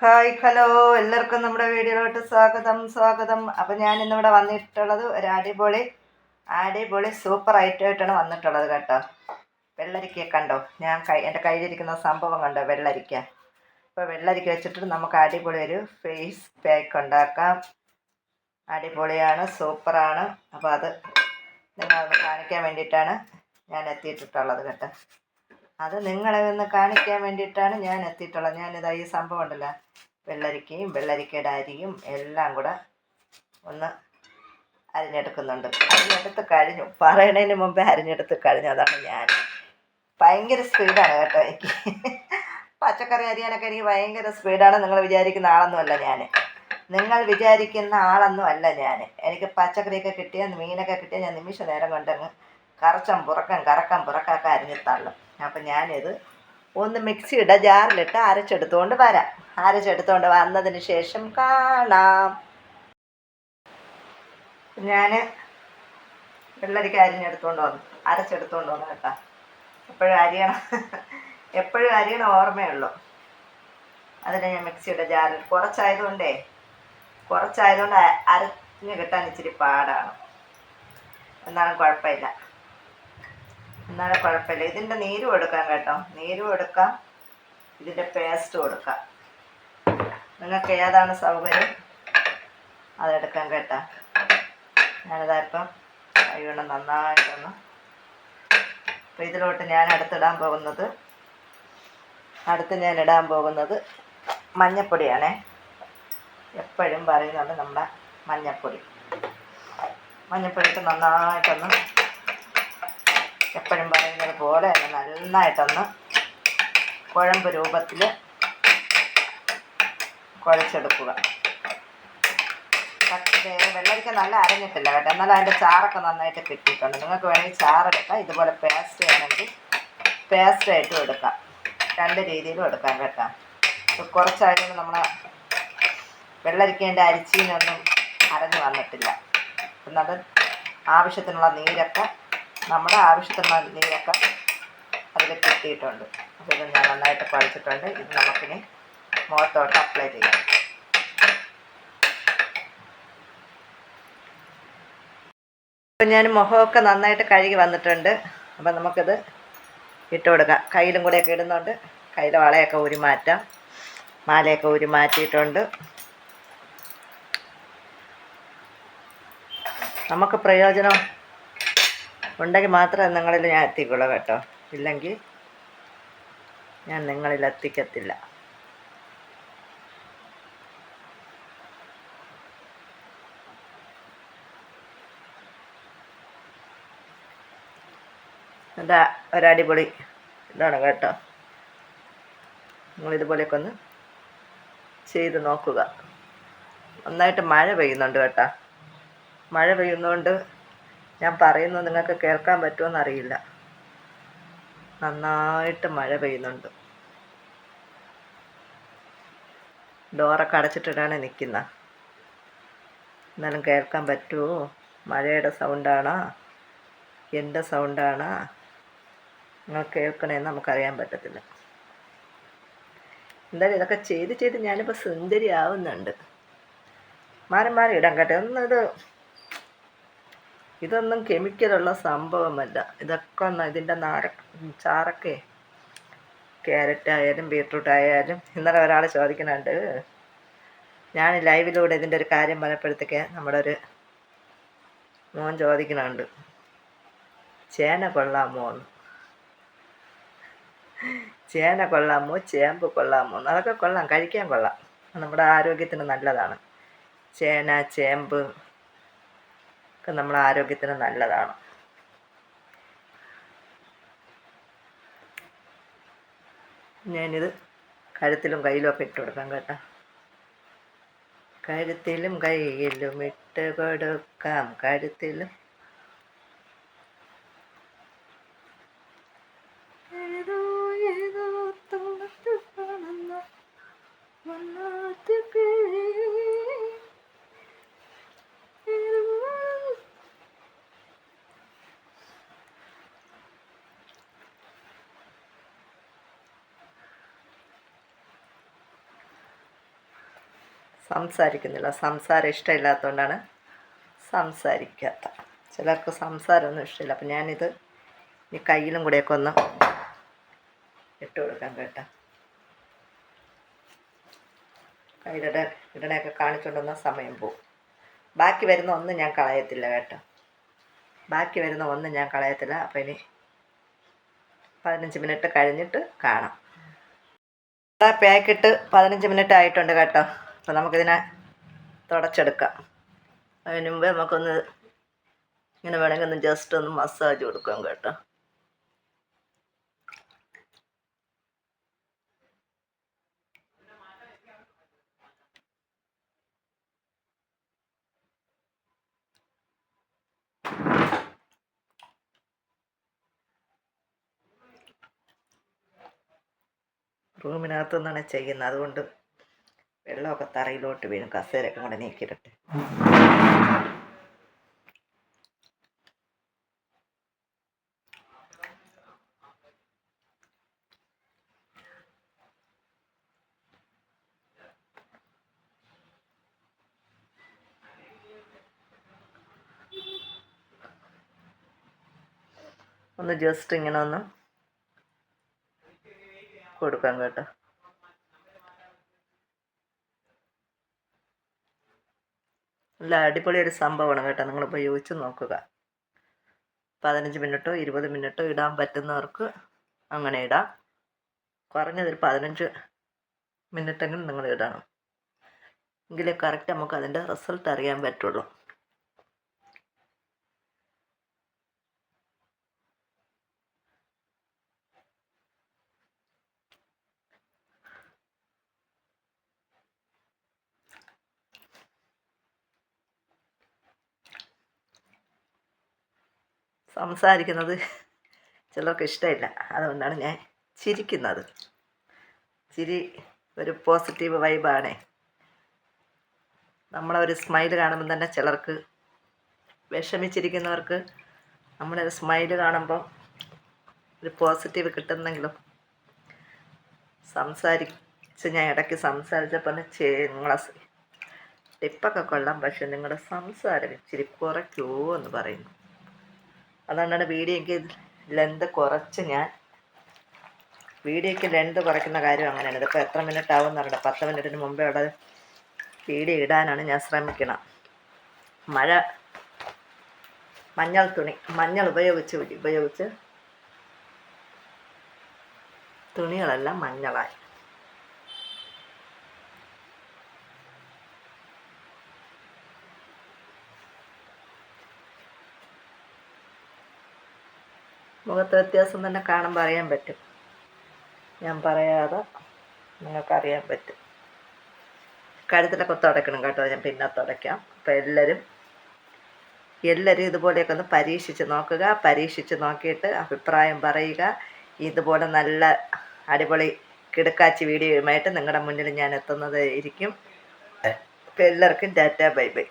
Hi hello. എല്ലാവർക്കും നമ്മുടെ വീഡിയോയിലോട്ട് സ്വാഗതം സ്വാഗതം. അപ്പോൾ ഞാൻ ഇന്നിവിടെ വന്നിട്ടുള്ളത് ഒരു അടിപൊളി അടിപൊളി സൂപ്പർ ഐറ്റമായിട്ടാണ് വന്നിട്ടുള്ളത് കേട്ടോ. വെള്ളരിക്ക കണ്ടോ? ഞാൻ കൈ എന്റെ കയ്യിലിരിക്കുന്ന സംഭവം കണ്ടോ? വെള്ളരിക്ക. അപ്പോൾ വെള്ളരിക്ക വെച്ചിട്ട് നമുക്ക് അടിപൊളി ഒരു ഫേസ് പാക്ക് ഉണ്ടാക്കാം. അടിപൊളിയാണ് സൂപ്പറാണ്. അപ്പോൾ അത് നിങ്ങളൊന്ന് കാണിക്കാൻ വേണ്ടിയിട്ടാണ് ഞാൻ എത്തിയിട്ടുള്ളത് കേട്ടോ. അത് നിങ്ങളെ ഒന്ന് കാണിക്കാൻ വേണ്ടിയിട്ടാണ് ഞാൻ എത്തിയിട്ടുള്ളത്. ഞാനിതാ ഈ സംഭവം ഉണ്ടല്ലോ. വെള്ളരിക്കയും വെള്ളരിക്കയുടെ അരിയും എല്ലാം കൂടെ ഒന്ന് അരിഞ്ഞെടുക്കുന്നുണ്ട്. അരിഞ്ഞെടുത്ത് കഴിഞ്ഞു. പറയണതിന് മുമ്പേ അരിഞ്ഞെടുത്ത് കഴിഞ്ഞു. അതാണ് ഞാൻ. ഭയങ്കര സ്പീഡാണ് കേട്ടോ എനിക്ക്. പച്ചക്കറി അരിയാനൊക്കെ എനിക്ക് ഭയങ്കര സ്പീഡാണ്. നിങ്ങൾ വിചാരിക്കുന്ന ആളൊന്നുമല്ല ഞാൻ. നിങ്ങൾ വിചാരിക്കുന്ന ആളൊന്നും അല്ല ഞാൻ. എനിക്ക് പച്ചക്കറിയൊക്കെ കിട്ടിയാൽ മീനൊക്കെ കിട്ടിയാൽ ഞാൻ നിമിഷ നേരം കൊണ്ടങ്ങ് കറച്ചം പുറക്കം കറക്കം പുറക്കൊക്കെ അരിഞ്ഞ് തള്ളും. അപ്പം ഞാനിത് ഒന്ന് മിക്സിയുടെ ജാറിലിട്ട് അരച്ചെടുത്തുകൊണ്ട് വരാം. അരച്ചെടുത്തുകൊണ്ട് വന്നതിന് ശേഷം കാണാം. ഞാൻ വെള്ളരിക്ക അരിഞ്ഞെടുത്തുകൊണ്ട് വന്നു. അരച്ചെടുത്തുകൊണ്ട് വന്നു കേട്ടോ. എപ്പോഴും അരിയണം. എപ്പോഴും അരിയണം ഓർമ്മയുള്ളൂ. അതിനെ ഞാൻ മിക്സിയുടെ ജാറിൽ. കുറച്ചായതുകൊണ്ടേ കുറച്ചായതുകൊണ്ട് അരഞ്ഞ് കിട്ടാൻ ഇച്ചിരി പാടാണ്. എന്നാലും കുഴപ്പമില്ല. എന്നാലും കുഴപ്പമില്ല. ഇതിന്റെ നീരും എടുക്കാം കേട്ടോ. നീരും എടുക്കാം ഇതിന്റെ പേസ്റ്റും എടുക്കാം നിങ്ങൾക്ക് ഏതാണ് സൗകര്യം? അതെടുക്കാം കേട്ടോ. ഞാനിതാ ഇപ്പം കൈകൊണ്ട് നന്നായിട്ടൊന്ന് അപ്പം ഇതിലോട്ട് ഞാൻ അടുത്തിടാൻ പോകുന്നത് അടുത്ത് ഞാൻ ഇടാൻ പോകുന്നത് മഞ്ഞപ്പൊടിയാണേ. എപ്പോഴും പറയുന്നുണ്ട് നമ്മുടെ മഞ്ഞപ്പൊടി. മഞ്ഞപ്പൊടി ഇട്ട് നന്നായിട്ടൊന്ന് എപ്പോഴും പറയുന്നത് പോലെ തന്നെ നന്നായിട്ടൊന്ന് കുഴമ്പ് രൂപത്തിൽ കുഴച്ചെടുക്കുക. വെള്ളരിക്ക നല്ല അരഞ്ഞിട്ടില്ല കേട്ടോ. എന്നാൽ അതിന്റെ ചാറൊക്കെ നന്നായിട്ട് കിട്ടിയിട്ടുണ്ട്. നിങ്ങൾക്ക് വേണമെങ്കിൽ ചാറെടുക്കാം. ഇതുപോലെ പേസ്റ്റ് വേണമെങ്കിൽ പേസ്റ്റായിട്ടും എടുക്കാം. രണ്ട് രീതിയിലും എടുക്കാം കേട്ടോ. ഇപ്പോൾ കുറച്ചായിരുന്നു നമ്മളെ വെള്ളരിക്കേന്റെ അരിച്ചീനൊന്നും അരഞ്ഞു വന്നിട്ടില്ല. എന്നത് ആവശ്യത്തിനുള്ള നീരൊക്കെ നമ്മുടെ ആവശ്യത്തിനുള്ള നീരൊക്കെ അതിൽ കിട്ടിയിട്ടുണ്ട്. അപ്പോൾ ഇത് ഞാൻ നന്നായിട്ട് കുഴച്ചിട്ടുണ്ട് ഇത് നമുക്കിനി മുഖത്തോട്ട് അപ്ലൈ ചെയ്യാം. അപ്പം ഞാൻ മുഖമൊക്കെ നന്നായിട്ട് കഴുകി വന്നിട്ടുണ്ട്. അപ്പം നമുക്കിത് ഇട്ട് കൊടുക്കാം. കയ്യിലും കൂടെയൊക്കെ ഇടുന്നുണ്ട്. കയ്യിലെ വളയൊക്കെ ഊരി മാറ്റാം. മാലയൊക്കെ ഊരി മാറ്റിയിട്ടുണ്ട്. നമുക്ക് പ്രയോജനം ഉണ്ടെങ്കിൽ മാത്രമേ നിങ്ങളിൽ ഞാൻ എത്തിക്കുള്ളൂ കേട്ടോ. ഇല്ലെങ്കിൽ ഞാൻ നിങ്ങളിൽ എത്തിക്കത്തില്ല. എന്താ ഒരടിപൊളി ഇതാണ് കേട്ടോ. നിങ്ങളിതുപോലെയൊക്കെ ഒന്ന് ചെയ്ത് നോക്കുക. നന്നായിട്ട് മഴ പെയ്യുന്നുണ്ട് കേട്ടോ. മഴ പെയ്യുന്നതുകൊണ്ട് ഞാൻ പറയുന്നത് നിങ്ങൾക്ക് കേൾക്കാൻ പറ്റുമോ അറിയില്ല നന്നായിട്ട് മഴ പെയ്യുന്നുണ്ട്. ഡോറൊക്കെ അടച്ചിട്ടിട്ടാണ് നിൽക്കുന്നത് എന്നാലും കേൾക്കാൻ പറ്റുമോ മഴയുടെ സൗണ്ടാണോ? എന്റെ സൗണ്ടാണോ? നിങ്ങൾ കേൾക്കണേന്ന് നമുക്കറിയാൻ പറ്റത്തില്ല. എന്തായാലും ഇതൊക്കെ ചെയ്ത് ചെയ്ത് ഞാനിപ്പോൾ സുന്ദരി ആവുന്നുണ്ട് മാറി മാറി ഇടാൻ കേട്ടോ. ഒന്നും ഇത് ഇതൊന്നും കെമിക്കലുള്ള സംഭവമല്ല. ഇതൊക്കെ ഒന്ന് ഇതിന്റെ നാര ചാറൊക്കെ ക്യാരറ്റ് ആയാലും ബീട്രൂട്ട് ആയാലും ഇന്നലെ ഒരാൾ ചോദിക്കുന്നുണ്ട്. ഞാൻ ലൈവിലൂടെ ഇതിന്റെ ഒരു കാര്യം പലപ്പോഴത്തേക്ക് നമ്മുടെ ഒരു മോൻ ചോദിക്കുന്നുണ്ട്. ചേന കൊള്ളാമോ ചേന കൊള്ളാമോ ചേമ്പ് കൊള്ളാമോ അതൊക്കെ കൊള്ളാം കഴിക്കാൻ കൊള്ളാം. നമ്മുടെ ആരോഗ്യത്തിന് നല്ലതാണ്. ചേന ചേമ്പ് ഒക്കെ നമ്മുടെ ആരോഗ്യത്തിന് നല്ലതാണ്. ഞാനിത് കഴുത്തിലും കയ്യിലും ഒക്കെ ഇട്ട് കൊടുക്കാം കേട്ടോ. കഴുത്തിലും കയ്യിലും ഇട്ട് കൊടുക്കാം കഴുത്തിലും സംസാരിക്കുന്നില്ല. സംസാരം ഇഷ്ടമില്ലാത്തതുകൊണ്ടാണ് സംസാരിക്കാത്ത. ചിലർക്ക് സംസാരമൊന്നും ഇഷ്ടമില്ല. അപ്പം ഞാനിത് ഈ കയ്യിലും കൂടെയൊക്കെ ഒന്ന് ഇട്ട് കൊടുക്കാം കേട്ടോ. കയ്യിലിട ഇടണയൊക്കെ കാണിച്ചുകൊണ്ടുവന്ന സമയം പോവും. ബാക്കി വരുന്ന ഒന്നും ഞാൻ കളയത്തില്ല കേട്ടോ. ബാക്കി വരുന്ന ഒന്നും ഞാൻ കളയത്തില്ല. അപ്പം ഇനി പതിനഞ്ച് മിനിറ്റ് കഴിഞ്ഞിട്ട് കാണാം. പാക്കിട്ട് പതിനഞ്ച് മിനിറ്റ് ആയിട്ടുണ്ട് കേട്ടോ. അപ്പോൾ നമുക്കിതിനെ തുടച്ചെടുക്കാം. അതിന് മുമ്പേ നമുക്കൊന്ന് ഇങ്ങനെ വേണമെങ്കിൽ ഒന്ന് ജസ്റ്റ് ഒന്ന് മസാജ് കൊടുക്കാം കേട്ടോ. റൂമിനകത്തുനിന്നാണ് ചെയ്യുന്നത്. അതുകൊണ്ട് വെള്ളമൊക്കെ തറയിലോട്ട് വീഴും കസേരയൊക്കെ കൂടെ നീക്കിയിട്ടെ ഒന്ന് ജസ്റ്റ് ഇങ്ങനെ ഒന്ന് കൊടുക്കാം കേട്ടോ. നല്ല അടിപൊളിയൊരു സംഭവമാണ് കേട്ടോ. നിങ്ങൾ ഉപയോഗിച്ച് നോക്കുക. പതിനഞ്ച് മിനിറ്റോ ഇരുപത് മിനിറ്റോ ഇടാൻ പറ്റുന്നവർക്ക് അങ്ങനെ ഇടാം. കുറഞ്ഞതൊരു പതിനഞ്ച് മിനിറ്റെങ്കിലും നിങ്ങൾ ഇടണം. എങ്കിലേ കറക്റ്റ് നമുക്ക് അതിന്റെ റിസൾട്ട് അറിയാൻ പറ്റുള്ളൂ. സംസാരിക്കുന്നത് ചിലർക്ക് ഇഷ്ടമില്ല. അതുകൊണ്ടാണ് ഞാൻ ചിരിക്കുന്നത്. ചിരി ഒരു പോസിറ്റീവ് വൈബാണേ നമ്മളെ ഒരു സ്മൈൽ കാണുമ്പോൾ തന്നെ ചിലർക്ക് വിഷമിച്ചിരിക്കുന്നവർക്ക് നമ്മളൊരു സ്മൈൽ കാണുമ്പോൾ ഒരു പോസിറ്റീവ് കിട്ടുന്നെങ്കിലും സംസാരിച്ച് ഞാൻ ഇടയ്ക്ക് സംസാരിച്ചപ്പോൾ നിങ്ങളെ ടിപ്പൊക്കെ കൊള്ളാം. പക്ഷെ നിങ്ങളുടെ സംസാരം ഇച്ചിരി കുറയ്ക്കുമോ എന്ന് പറയുന്നു. അതുകൊണ്ടാണ് വീഡിയോ എനിക്ക് ലെന്ത് കുറച്ച് ഞാൻ വീഡിയോയ്ക്ക് ലെന്ത് കുറയ്ക്കുന്ന കാര്യം അങ്ങനെയാണ്. ഇതിപ്പോൾ എത്ര മിനിറ്റ് ആവും എന്നറിയില്ല പത്ത് മിനിറ്റിന് മുമ്പേ അവിടെ വീഡിയോ ഇടാനാണ് ഞാൻ ശ്രമിക്കണം. മഴ മഞ്ഞൾ തുണി മഞ്ഞൾ ഉപയോഗിച്ച് ഉപയോഗിച്ച് തുണികളെല്ലാം മഞ്ഞളായി. മുഖത്ത് വ്യത്യാസം തന്നെ കാണുമ്പോൾ അറിയാൻ പറ്റും. ഞാൻ പറയാതെ നിങ്ങൾക്കറിയാൻ പറ്റും. കഴുത്തിലൊക്കെ തുടയ്ക്കണം കേട്ടോ ഞാൻ പിന്നെ തുടയ്ക്കാം. അപ്പോൾ എല്ലാവരും എല്ലാവരും ഇതുപോലെയൊക്കെ ഒന്ന് പരീക്ഷിച്ച് നോക്കുക. പരീക്ഷിച്ച് നോക്കിയിട്ട് അഭിപ്രായം പറയുക. ഇതുപോലെ നല്ല അടിപൊളി കിടക്കാച്ചി വീഡിയോയുമായിട്ട് നിങ്ങളുടെ മുന്നിൽ ഞാൻ എത്തുന്നത് ഇരിക്കും. അപ്പോൾ എല്ലാവർക്കും ടാറ്റ ബൈ ബൈ.